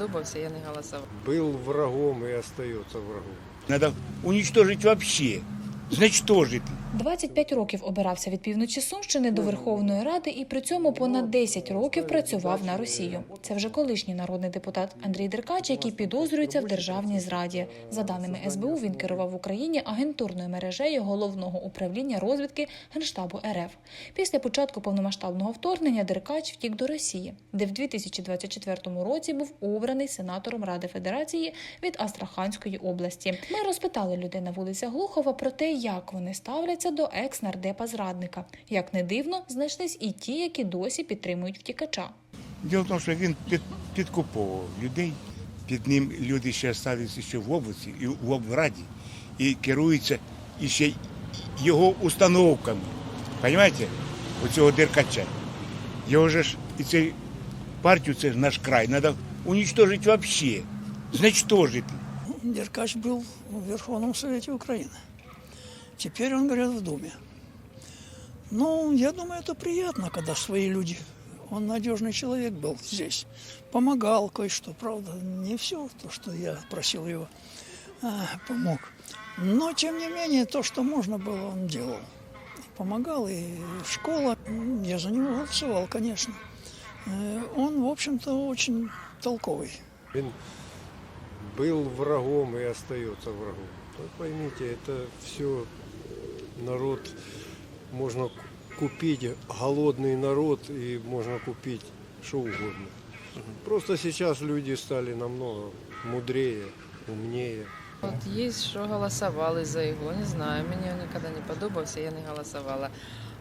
подобався, я не голосував. Был врагом и остается врагом. Надо уничтожить вообще. Значит, 25 років обирався від півночі Сумщини до Верховної Ради і при цьому понад 10 років працював на Росію. Це вже колишній народний депутат Андрій Деркач, який підозрюється в державній зраді. За даними СБУ, він керував в Україні агентурною мережею головного управління розвідки Генштабу РФ. Після початку повномасштабного вторгнення Деркач втік до Росії, де в 2024 році був обраний сенатором Ради Федерації від Астраханської області. Ми розпитали людей на вулицях Глухова про те, як вони ставляться до екс-нардепа зрадника. Як не дивно, знайшлись і ті, які досі підтримують втікача. Діло в тому, що він під, підкуповував людей. Під ним люди ще ставляться ще в області і в облраді і керуються іще й його установками. Понимаете? Оцього деркача. Його же ж і цей партію, це ж наш край, треба уничтожити вообще. Значитожить. Деркач был в Верховном Совете Украины. Теперь он, говорят, в Думе. Ну, я думаю, это приятно, когда свои люди. Он надежный человек был здесь. Помогал кое-что, правда, не все то, что я просил его, а, помог. Но, тем не менее, то, что можно было, он делал. Помогал, и школа, я за него голосовал, конечно. Э, Он, в общем-то, очень толковый. Он был врагом и остается врагом. Вы поймите, это все народ можно купить, голодный народ, и можно купить что угодно. Просто сейчас люди стали намного мудрее, умнее. От є, що голосували за його, не знаю, мені ніколи не подобався, я не голосувала.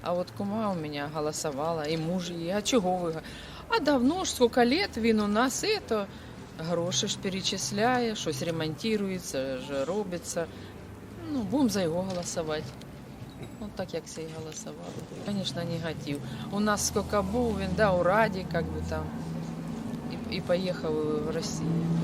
А от кума у мене голосувала, і муж її. А чого ви? А давно ж, скільки лет він у нас, і то гроші ж перечисляє, щось ремонтується, ж робиться. Ну, будемо за його голосувати. От так, як всі голосували. Звісно, негатив. У нас скільки був, він да, у Раді, як би там, і, і поїхав в Росію.